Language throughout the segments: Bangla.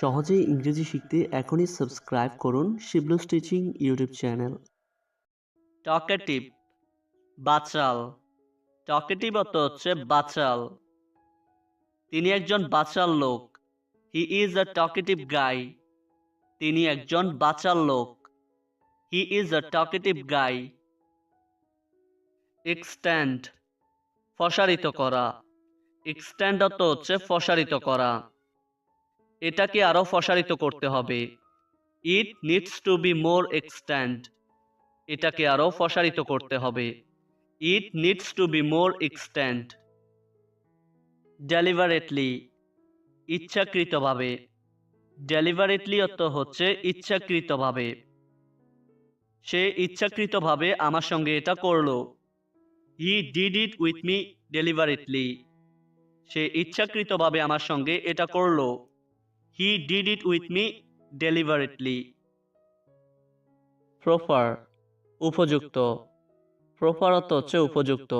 সহজেই ইংরেজি শিখতে এখনই সাবস্ক্রাইব করুন Shiblu stitching YouTube channel. Talkative বাচাল talkative অর্থ হচ্ছে বাচাল তিনি একজন বাচাল লোক। হি ইজ আ টকেটিভ গাই তিনি একজন বাচাল লোক। He is a talkative guy extend প্রসারিত করা। এক্সট্যান্ড অর্থ হচ্ছে প্রসারিত করা। এটাকে আরও প্রসারিত করতে হবে। It needs to be more extend এটাকে আরও প্রসারিত করতে হবে। It needs to be more extend deliberately ইচ্ছাকৃতভাবে। ডেলিভারেটলি অর্থ হচ্ছে ইচ্ছাকৃতভাবে। সে ইচ্ছাকৃতভাবে আমার সঙ্গে এটা করল। He did it with me deliberately সে ইচ্ছাকৃতভাবে আমার সঙ্গে এটা করল। He did it with me deliberately proper উপযুক্ত। প্রপার অর্থ হচ্ছে উপযুক্ত।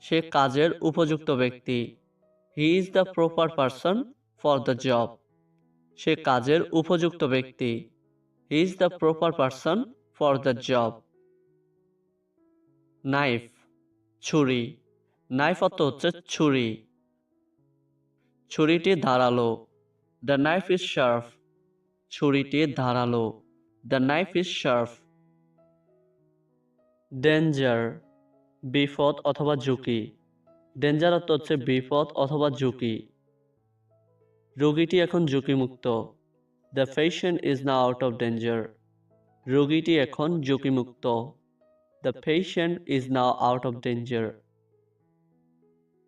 সে কাজের উপযুক্ত ব্যক্তি। He is the proper person for the job সে কাজের উপযুক্ত ব্যক্তি। He is the proper person for the job knife ছুরি। নাইফ অর্থ হচ্ছে ছুরি। ছুরিটি ধারালো। দ্য নাইফ ইজ শার্প ছুরিটি ধারালো। The knife is sharp danger বিপদ অথবা ঝুঁকি। ডেঞ্জার অর্থ হচ্ছে বিপদ অথবা ঝুঁকি। রোগীটি এখন ঝুঁকিমুক্ত। The patient is now out of danger রোগীটি এখন ঝুঁকিমুক্ত। The patient is now out of danger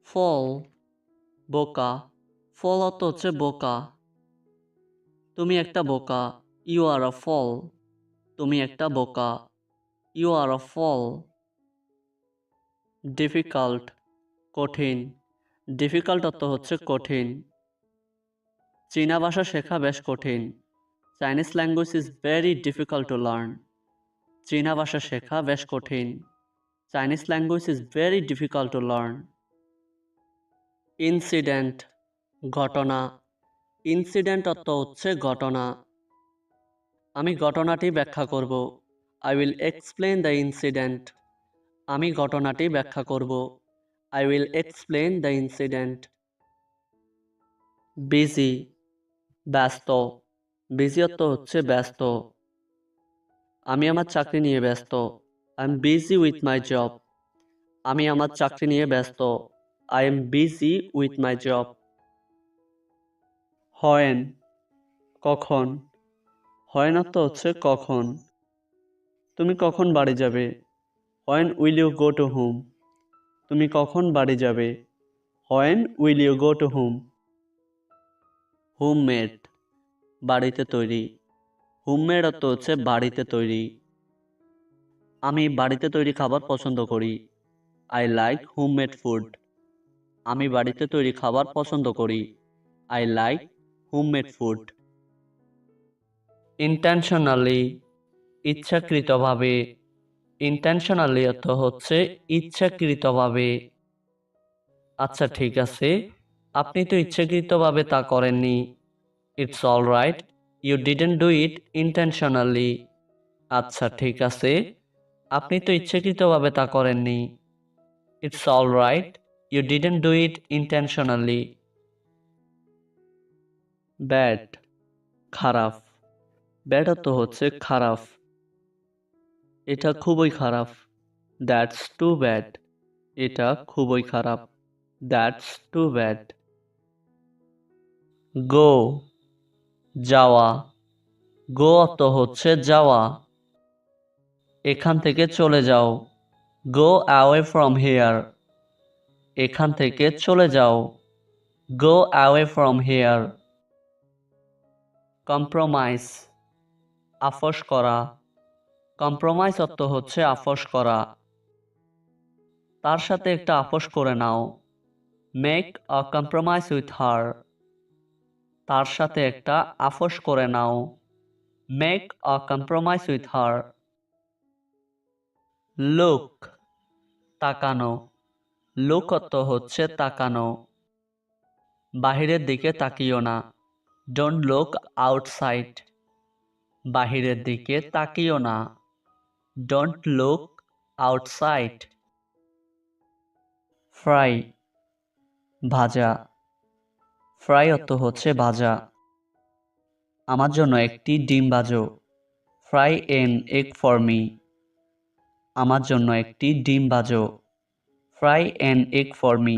fool বোকা। ফল অর্থ হচ্ছে বোকা। তুমি একটা বোকা ইউ আর আ ফল তুমি একটা বোকা you are a fool difficult কঠিন। ডিফিকাল্ট অর্থ হচ্ছে কঠিন। চীনা ভাষা শেখা বেশ কঠিন। Chinese language is very difficult to learn চীনা ভাষা শেখা বেশ কঠিন। Chinese language is very difficult to learn incident ঘটনা। ইনসিডেন্ট অর্থ হচ্ছে ঘটনা। আমি ঘটনাটি ব্যাখ্যা করব। I will explain the incident আমি ঘটনাটি ব্যাখ্যা করব। I will explain the incident busy ব্যস্ত। বিজি অর্থ হচ্ছে ব্যস্ত। আমি আমার চাকরি নিয়ে ব্যস্ত। I am busy with my job আমি আমার চাকরি নিয়ে ব্যস্ত। I am busy with my job when. কখন? হয়েন অর্থ হচ্ছে কখন? তুমি কখন বাড়ি যাবে? When will you go to home. তুমি কখন বাড়ি যাবে? When will you go to home. Home made বাড়িতে তৈরি। হোম মেড অর্থ হচ্ছে বাড়িতে তৈরি। আমি বাড়িতে তৈরি খাবার পছন্দ করি। I like home made food. আমি বাড়িতে তৈরি খাবার পছন্দ করি। I like homemade food intentionally ইচ্ছাকৃতভাবে. ইন্টেনশনালি অর্থ হচ্ছে ইচ্ছাকৃতভাবে। আচ্ছা ঠিক আছে। আপনি তো ইচ্ছাকৃতভাবে তা করেননি। It's all right you didn't do it intentionally আচ্ছা ঠিক আছে। আপনি তো ইচ্ছাকৃতভাবে তা করেননি। It's all right you didn't do it intentionally bad, খারাপ। ব্যাড অর্থ হচ্ছে খারাপ। এটা খুবই খারাপ। That's too bad. এটা খুবই খারাপ। That's too bad. গো, যাওয়া। গো অর্থ হচ্ছে যাওয়া। এখান থেকে চলে যাও। Go away from here. এখান থেকে চলে যাও। Go away from here. Compromise আফস করা। কম্প্রোমাইজ অর্থ হচ্ছে আফস করা। তার সাথে একটা আপোষ করে নাও। Make a compromise with her তার সাথে একটা আপোষ করে নাও। Make a compromise with her look তাকানো। লুক অর্থ হচ্ছে তাকানো। বাহিরের দিকে তাকিও না। ডোন্ট লুক আউটসাইড বাহিরের দিকে তাকিও না। ডোন্ট লুক আউটসাইড ফ্রাই ভাজা। ফ্রাই অর্থ হচ্ছে ভাজা। আমার জন্য একটি ডিম ভাজো। Fry an egg for me আমার জন্য একটি ডিম ভাজো। Fry an egg for me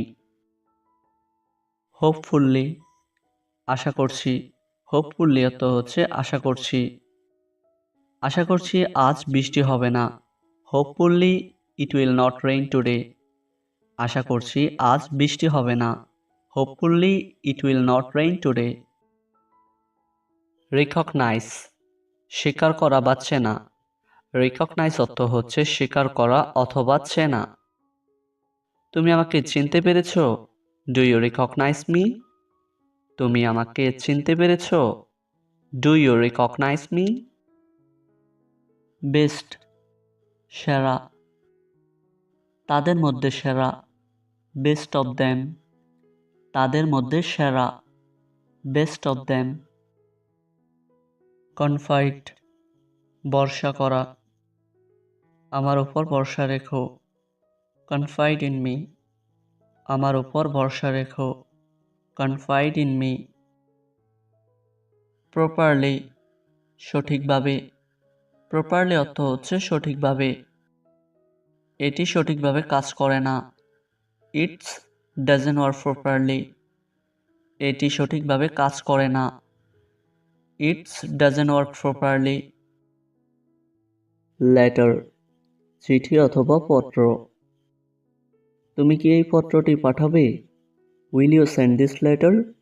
hopefully আশা করছি। হোপফুল্লি অর্থ হচ্ছে, আশা করছি। আশা করছি আজ বৃষ্টি হবে না। Hopefully it will not rain today আশা করছি আজ বৃষ্টি হবে না। Hopefully it will not rain today recognise স্বীকার করা বা চেনা রিকগনাইজ অর্থ হচ্ছে স্বীকার করা অথবা চেনা তুমি আমাকে চিনতে পেরেছ? ডু ইউ রিকগনাইজ মি তুমি আমাকে চিনতে পেরেছ? Do you recognise me best সেরা। তাদের মধ্যে সেরা। বেস্ট অফ দ্যাম তাদের মধ্যে সেরা। বেস্ট অফ দ্যাম কনফাইট বর্ষা করা। আমার উপর ভরসা রেখো। কনফাইড ইন মি আমার উপর ভরসা রেখো। কনফাইড ইন মি প্রপারলি সঠিকভাবে প্রপারলি অর্থ হচ্ছে সঠিকভাবে। এটি সঠিকভাবে কাজ করে না। ইটস ডাজেন ওয়ার্ক প্রপারলি এটি সঠিকভাবে কাজ করে না। It's doesn't work properly letter চিঠি অথবা পত্র। তুমি কি এই পত্রটি পাঠাবে? Will you send this letter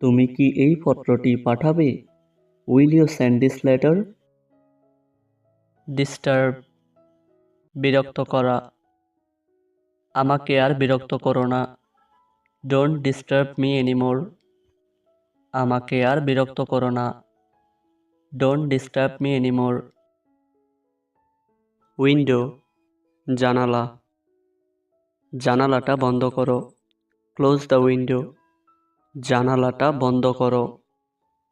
তুমি কি এই পত্রটি পাঠাবে? Will you send this letter disturb বিরক্ত করা। আমাকে আর বিরক্ত করো না। ডোন্ট ডিস্টার্ব মি এনিমোর আমাকে আর বিরক্ত করো না। Don't disturb me anymore window জানালা। জানালাটা বন্ধ করো। ক্লোজ দ্য উইন্ডো জানালাটা বন্ধ করো।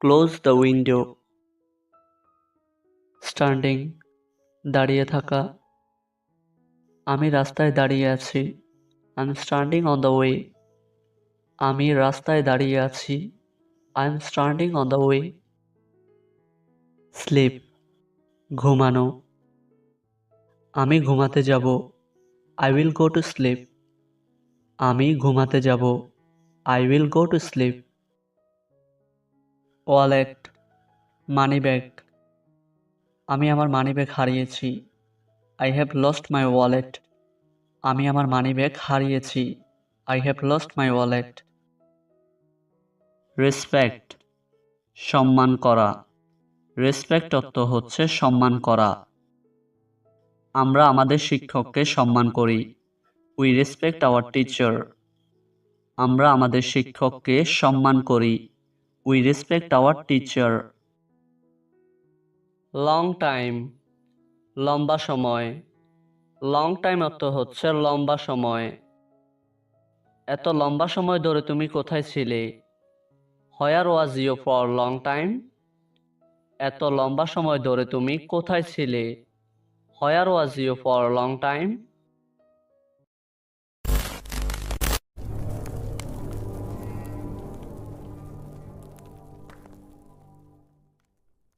ক্লোজ দ্য উইন্ডো স্ট্যান্ডিং দাঁড়িয়ে থাকা। আমি রাস্তায় দাঁড়িয়ে আছি। I am standing on the way আমি রাস্তায় দাঁড়িয়ে আছি। I am standing on the way sleep ঘুমানো। আমি ঘুমাতে যাব। I will go to sleep আমি ঘুমাতে যাব। I will go to sleep wallet money bag আমি আমার মানি ব্যাগ হারিয়েছি। I have lost my wallet আমি আমার মানি ব্যাগ হারিয়েছি। I have lost my wallet respect সম্মান করা। রেসপেক্ট অর্থ হচ্ছে সম্মান করা। আমরা আমাদের শিক্ষককে সম্মান করি। উই রেসপেক্ট আওয়ার টিচার আমরা আমাদের শিক্ষককে সম্মান করি। We respect our teacher long time লম্বা সময়। লং টাইম অর্থ হচ্ছে লম্বা সময়। এত লম্বা সময় ধরে তুমি কোথায় ছিলে? Where was you for long time এত লম্বা সময় ধরে তুমি কোথায় ছিলে? Where was you for long time